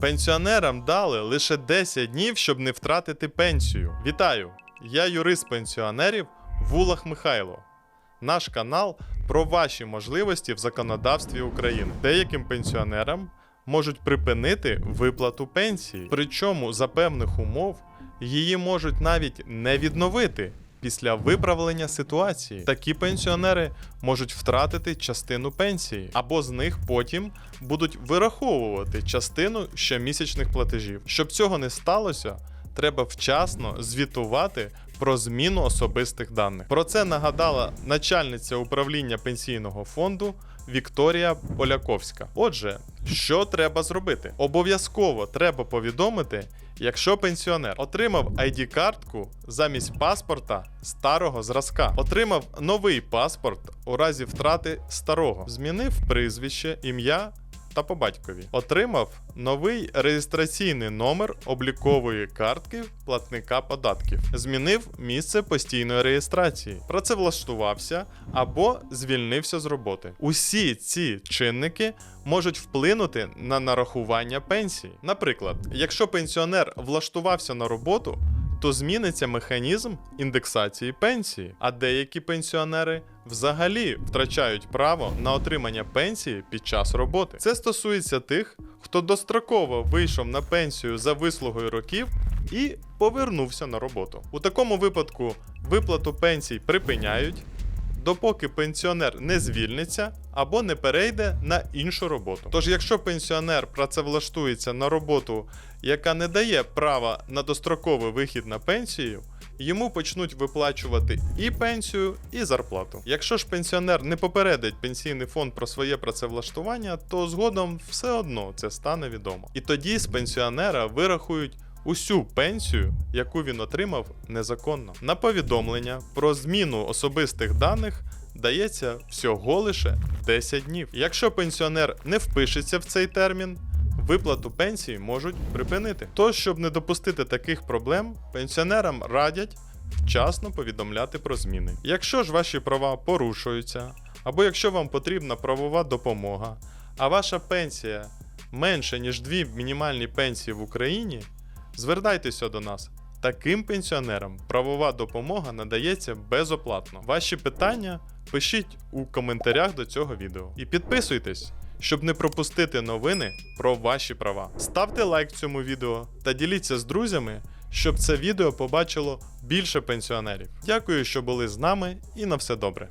Пенсіонерам дали лише 10 днів, щоб не втратити пенсію. Вітаю! Я юрист пенсіонерів Вулах Михайло. Наш канал про ваші можливості в законодавстві України. Деяким пенсіонерам можуть припинити виплату пенсії, причому за певних умов її можуть навіть не відновити. Після виправлення ситуації такі пенсіонери можуть втратити частину пенсії, або з них потім будуть вираховувати частину щомісячних платежів. Щоб цього не сталося, треба вчасно звітувати про зміну особистих даних. Про це нагадала начальниця управління пенсійного фонду Вікторія Поляковська. Отже, що треба зробити? Обов'язково треба повідомити, якщо пенсіонер отримав ID-картку замість паспорта старого зразка, отримав новий паспорт у разі втрати старого, змінив прізвище, ім'я та по батькові. Отримав новий реєстраційний номер облікової картки платника податків. Змінив місце постійної реєстрації, працевлаштувався або звільнився з роботи. Усі ці чинники можуть вплинути на нарахування пенсії. Наприклад, якщо пенсіонер влаштувався на роботу, то зміниться механізм індексації пенсії, а деякі пенсіонери взагалі втрачають право на отримання пенсії під час роботи. Це стосується тих, хто достроково вийшов на пенсію за вислугою років і повернувся на роботу. У такому випадку виплату пенсій припиняють. Допоки пенсіонер не звільниться або не перейде на іншу роботу. Тож, якщо пенсіонер працевлаштується на роботу, яка не дає права на достроковий вихід на пенсію, йому почнуть виплачувати і пенсію, і зарплату. Якщо ж пенсіонер не попередить пенсійний фонд про своє працевлаштування, то згодом все одно це стане відомо. І тоді з пенсіонера вирахують усю пенсію, яку він отримав незаконно. На повідомлення про зміну особистих даних дається всього лише 10 днів. Якщо пенсіонер не впишеться в цей термін, виплату пенсії можуть припинити. Тож, щоб не допустити таких проблем, пенсіонерам радять вчасно повідомляти про зміни. Якщо ж ваші права порушуються, або якщо вам потрібна правова допомога, а ваша пенсія менше ніж дві мінімальні пенсії в Україні, звертайтеся до нас. Таким пенсіонерам правова допомога надається безоплатно. Ваші питання пишіть у коментарях до цього відео. І підписуйтесь, щоб не пропустити новини про ваші права. Ставте лайк цьому відео та діліться з друзями, щоб це відео побачило більше пенсіонерів. Дякую, що були з нами, і на все добре.